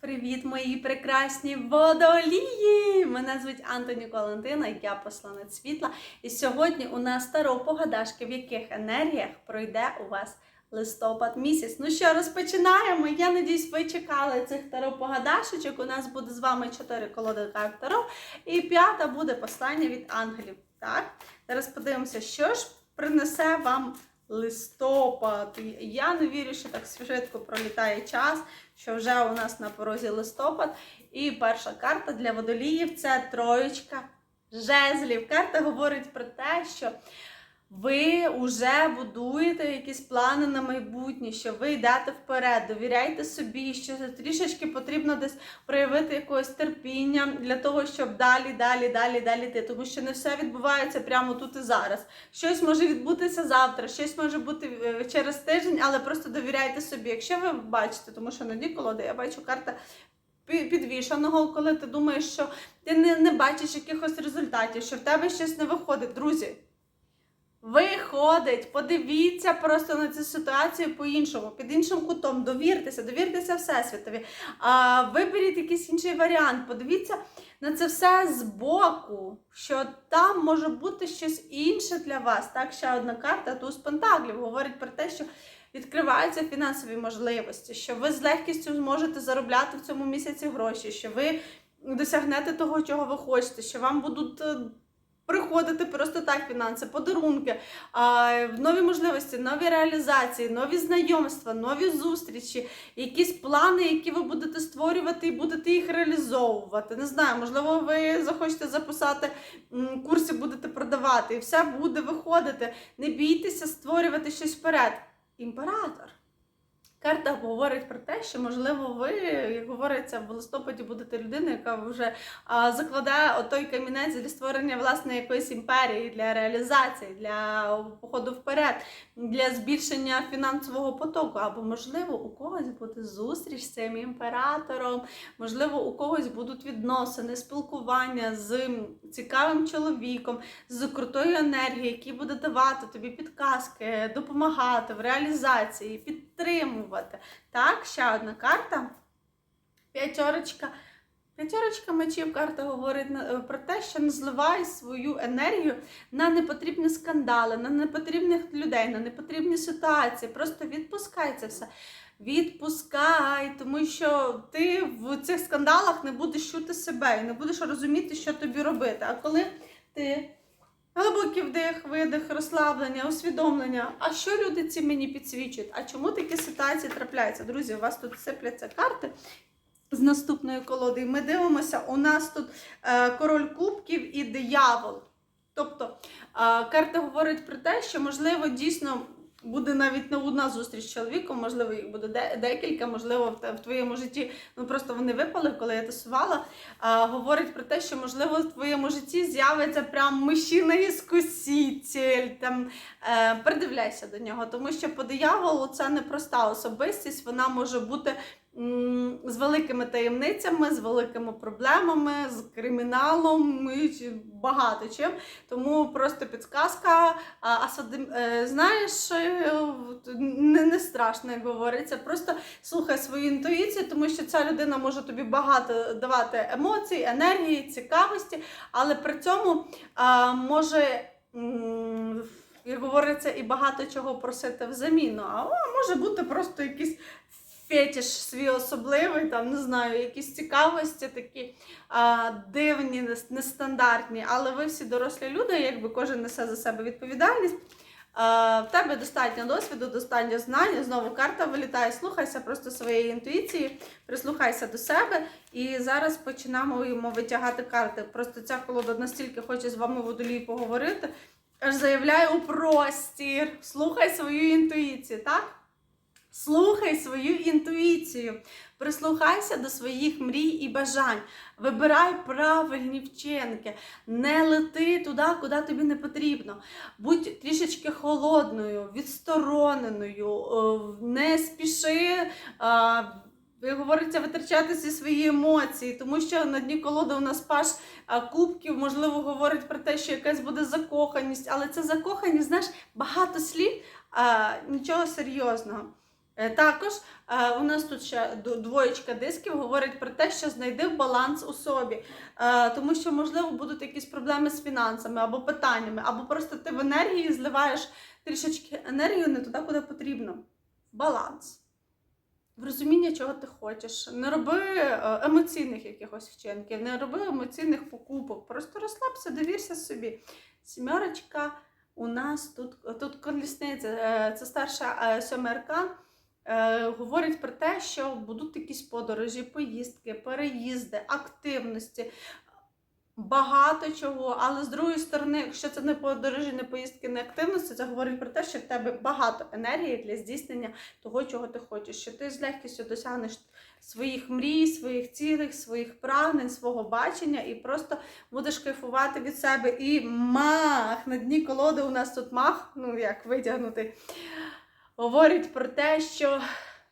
Привіт, мої прекрасні водолії! Мене звуть Антоні Валентина, я посланець світла. І сьогодні у нас таро погадашки, в яких енергіях пройде у вас листопад місяць. Ну що, розпочинаємо. Я надіюсь, ви чекали цих таро погадашечок. У нас буде з вами чотири колоди карт таро, і п'ята буде послання від ангелів. Так, зараз подивимося, що ж принесе вам листопад. Я не вірю, що так швидко пролітає час, що вже у нас на порозі листопад. І перша карта для водоліїв це троєчка жезлів. Карта говорить про те, що ви вже будуєте якісь плани на майбутнє, що ви йдете вперед, довіряйте собі, що трішечки потрібно десь проявити якогось терпіння для того, щоб далі, далі, далі, далі йти. Тому що не все відбувається прямо тут і зараз. Щось може відбутися завтра, щось може бути е, через тиждень, але просто довіряйте собі. Якщо ви бачите, тому що на колоди я бачу карта. Підвішаного, коли ти думаєш, що ти не, не бачиш якихось результатів, що в тебе щось не виходить. Друзі, Виходить, подивіться просто на цю ситуацію по-іншому, під іншим кутом. Довіртеся, довіртеся Всесвітові. А, виберіть якийсь інший варіант. Подивіться на це все збоку, що там може бути щось інше для вас. Так, ще одна карта туз Пентаклів говорить про те, що відкриваються фінансові можливості, що ви з легкістю зможете заробляти в цьому місяці гроші, що ви досягнете того, чого ви хочете, що вам будуть. Приходити просто так фінанси, подарунки, нові можливості, нові реалізації, нові знайомства, нові зустрічі, якісь плани, які ви будете створювати і будете їх реалізовувати. Не знаю, можливо, ви захочете записати курси, будете продавати, і все буде виходити. Не бійтеся створювати щось вперед. Імператор. Карта говорить про те, що можливо ви, як говориться, в листопаді будете людиною, яка вже а, закладає отой камінець для створення власне якоїсь імперії, для реалізації, для походу вперед, для збільшення фінансового потоку. Або, можливо, у когось буде зустріч з цим імператором, можливо, у когось будуть відносини, спілкування з цікавим чоловіком, з крутою енергією, який буде давати тобі підказки, допомагати в реалізації, підтримувати. Так, ще одна карта. П'ятерочка. П'ятерочка мечів карта говорить е, про те, що не зливай свою енергію на непотрібні скандали, на непотрібних людей, на непотрібні ситуації. Просто відпускай це все. Відпускай, тому що ти в цих скандалах не будеш чути себе і не будеш розуміти, що тобі робити. А коли ти глибокий вдих, видих, розслаблення, усвідомлення, а що люди ці мені підсвічують? А чому такі ситуації трапляються? Друзі, у вас тут сипляться карти з наступної колоди. Ми дивимося, у нас тут е, король кубків і диявол. Тобто е, карта говорить про те, що можливо дійсно. Буде навіть не одна зустріч з чоловіком, можливо, їх буде декілька, можливо, в твоєму житті ну просто вони випали, коли я тасувала. А, говорить про те, що можливо в твоєму житті з'явиться прям мужчина іскуситель, там е, придивляйся до нього, тому що по дияволу це непроста особистість, вона може бути з великими таємницями, з великими проблемами, з криміналом і багато чим. Тому просто підсказка. А, е, знаєш, е, не, не страшно, як говориться. Просто слухай свою інтуїцію, тому що ця людина може тобі багато давати емоцій, енергії, цікавості, але при цьому а, може. Як говориться, і багато чого просити взаміну. А може бути просто якийсь фетиш свій особливий, там не знаю, якісь цікавості такі а, дивні, нестандартні. Але ви всі дорослі люди, якби кожен несе за себе відповідальність. А, в тебе достатньо досвіду, достатньо знань. Знову карта вилітає. Слухайся просто своєї інтуїції, прислухайся до себе. І зараз починаємо витягати карти. Просто ця колода настільки хоче з вами водолій поговорити. Аж заявляю у простір. Слухай свою інтуїцію, так? Слухай свою інтуїцію, прислухайся до своїх мрій і бажань, вибирай правильні вчинки, не лети туди, куди тобі не потрібно. Будь трішечки холодною, відстороненою, е, не спіши. е, Як говориться, витрачати всі свої емоції, тому що на дні колоди у нас паш кубків, можливо, говорить про те, що якась буде закоханість, але це закоханість, знаєш, багато слів, а нічого серйозного. Е, Також е, у нас тут ще двоєчка дисків говорить про те, що знайди баланс у собі, Е, тому що, можливо, будуть якісь проблеми з фінансами або питаннями, або просто ти в енергії зливаєш трішечки енергію не туди, куди потрібно. Баланс. В розуміння, чого ти хочеш. Не роби емоційних якихось вчинків, не роби емоційних покупок. Просто розслабся, довірся собі. Сімерочка у нас тут, тут колісниця, це старша е, сьомерка. Е, Говорить про те, що будуть якісь подорожі, поїздки, переїзди, активності, багато чого. Але з другої сторони, якщо це не подорожі, не поїздки, не активності, це говорить про те, що в тебе багато енергії для здійснення того, чого ти хочеш, що ти з легкістю досягнеш своїх мрій, своїх цілей, своїх прагнень, свого бачення і просто будеш кайфувати від себе. І мах! На дні колоди у нас тут мах, ну як витягнути, говорить про те, що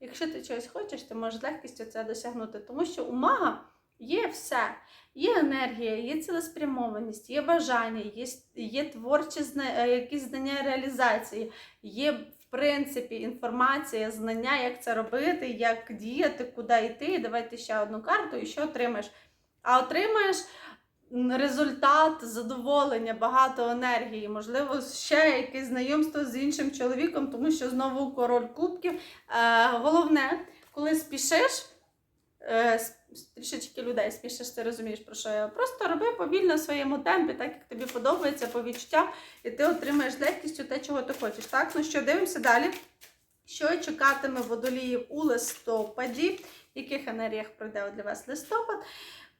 якщо ти чогось хочеш, ти можеш легкістю це досягнути. Тому що у мага є все. Є енергія, є цілеспрямованість, є бажання, є, є творчі зна- е, якісь знання реалізації, є в принципі інформація, знання, як це робити, як діяти, куди йти. Давайте ще одну карту і що отримаєш. А отримаєш результат, задоволення, багато енергії, можливо, ще якесь знайомство з іншим чоловіком, тому що знову король кубків. Е, головне, коли спішиш. е, Трішечки людей спішиш, ти розумієш, про що я. Просто роби повільно в своєму темпі, так як тобі подобається по відчуттям, і ти отримаєш легкістю те, чого ти хочеш. Так, ну що, дивимося далі. Що чекатиме водоліїв у листопаді? В яких енергіях пройде для вас листопад?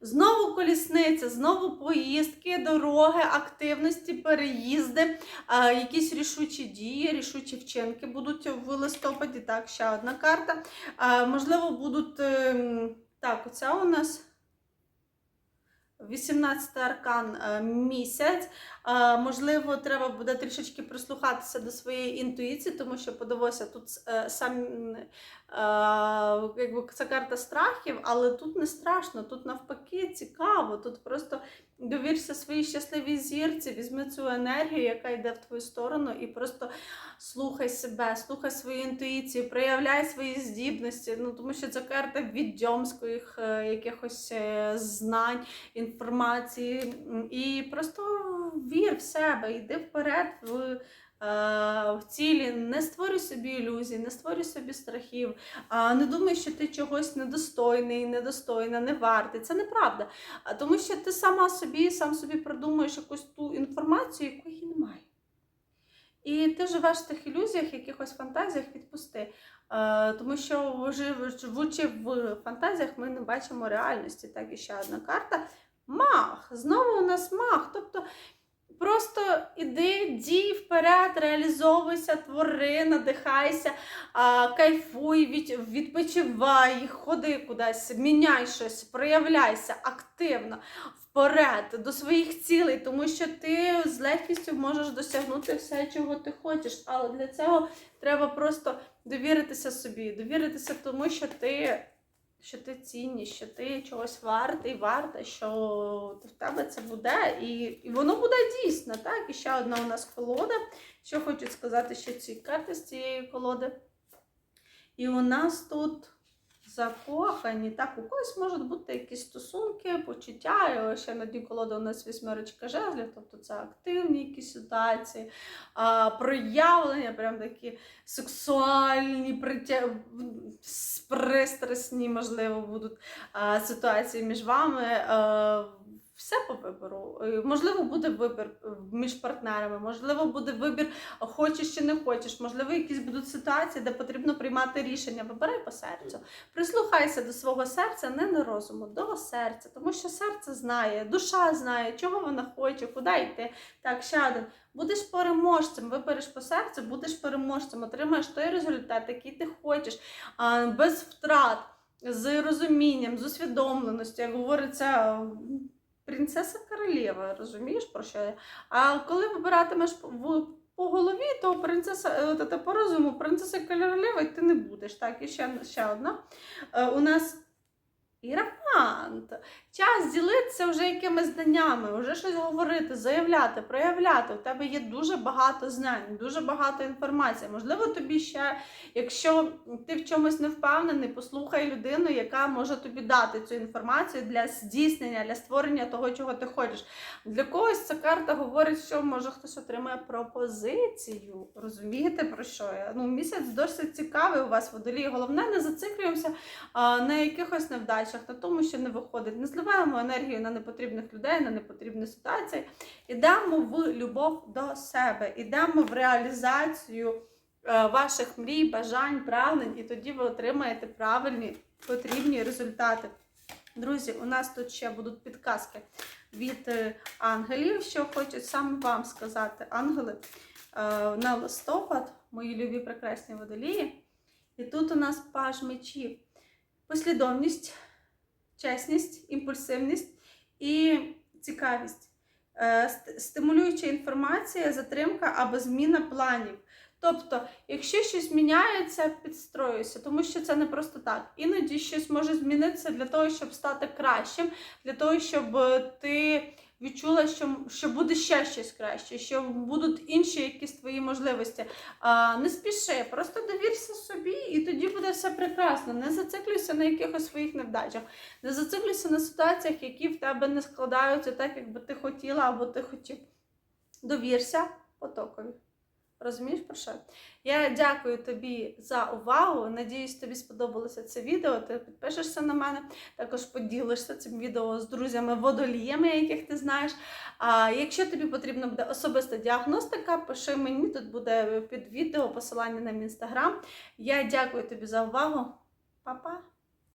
Знову колісниця, знову поїздки, дороги, активності, переїзди, якісь рішучі дії, рішучі вчинки будуть в листопаді. Так, ще одна карта. Можливо, будуть. ем, Так, оця у нас 18 аркан е, місяць. Е, Можливо, треба буде трішечки прислухатися до своєї інтуїції, тому що подивися, тут е, сам якби це карта страхів, але тут не страшно, тут навпаки цікаво. Тут просто довірся своїй щасливій зірці, візьми цю енергію, яка йде в твою сторону, і просто слухай себе, слухай свою інтуїцію, проявляй свої здібності. Ну тому що це карта відьомських е, якихось е, знань, інформації. І просто вір в себе, йди вперед в. В цілі не створюй собі ілюзій, не створюй собі страхів, не думай, що ти чогось недостойний, недостойна, не вартий. Це неправда. Тому що ти сама собі, сам собі придумуєш якусь ту інформацію, якої немає. І ти живеш в тих ілюзіях, якихось фантазіях відпусти. Тому що живучи в фантазіях, ми не бачимо реальності. Так, і ще одна карта. Мах. Знову у нас мах. Тобто просто іди, дій вперед, реалізовуйся, твори, надихайся, кайфуй, від, відпочивай, ходи кудись, міняй щось, проявляйся активно вперед до своїх цілей, тому що ти з легкістю можеш досягнути все, чого ти хочеш. Але для цього треба просто довіритися собі, довіритися тому, що ти. Що ти цінні, що ти чогось вартий, варта, що в тебе це буде, і, і воно буде дійсно, так? І ще одна у нас колода. Що хочу сказати ще ці карти з цієї колоди. І у нас тут закохані. Так, у когось можуть бути якісь стосунки, почуття. Ще на дні колоди у нас вісьмерочка жезлів, тобто це активні якісь ситуації, а, проявлення, прям такі сексуальні, притя... пристрасні, можливо, будуть а, ситуації між вами. А, все по вибору. Е, Можливо, буде вибір е, між партнерами, можливо, буде вибір, хочеш чи не хочеш. Можливо, якісь будуть ситуації, де потрібно приймати рішення. Вибирай по серцю. Прислухайся до свого серця, не на розуму, до серця, тому що серце знає, душа знає, чого вона хоче, куди йти. Так, ще один. Будеш переможцем, вибереш по серцю, будеш переможцем, отримаєш той результат, який ти хочеш, без втрат, з розумінням, з усвідомленістю, як говориться. Принцеса королева, розумієш про що я? А коли вибиратимеш в, по голові, то принцеса е, та- по розуму, принцеса королева ти не будеш. Так, і ще, ще одна. Е, у нас Ірафан. Варіант. Час ділитися вже якимись знаннями, вже щось говорити, заявляти, проявляти. У тебе є дуже багато знань, дуже багато інформації. Можливо, тобі ще, якщо ти в чомусь не впевнений, послухай людину, яка може тобі дати цю інформацію для здійснення, для створення того, чого ти хочеш. Для когось ця карта говорить, що може хтось отримає пропозицію. Розумієте про що я? Ну, місяць досить цікавий у вас водолій. Головне, не зациклюємося на якихось невдачах, на тому, що не виходить. Не зливаємо енергію на непотрібних людей, на непотрібні ситуації. Ідемо в любов до себе, ідемо в реалізацію е, ваших мрій, бажань, прагнень, і тоді ви отримаєте правильні потрібні результати. Друзі, у нас тут ще будуть підказки від е, ангелів, що хочуть саме вам сказати ангели е, на листопад, мої любі прекрасні водолії. І тут у нас паж мечів. Послідовність, чесність, імпульсивність і цікавість. Е, Стимулююча інформація, затримка або зміна планів. Тобто, якщо щось міняється, підстроюйся, тому що це не просто так. Іноді щось може змінитися для того, щоб стати кращим, для того, щоб е, ти відчула, що, що буде ще щось краще, що будуть інші якісь твої можливості. А, не спіши, просто довірся собі, і тоді буде все прекрасно. Не зациклюйся на якихось своїх невдачах, не зациклюйся на ситуаціях, які в тебе не складаються так, як би ти хотіла або ти хотів. Довірся потокові. Розумієш про що? Я дякую тобі за увагу. Надіюсь, тобі сподобалося це відео. Ти підпишешся на мене, також поділишся цим відео з друзями-водоліями, яких ти знаєш. А якщо тобі потрібна буде особиста діагностика, пиши мені, тут буде під відео посилання на мій інстаграм. Я дякую тобі за увагу. Па-па!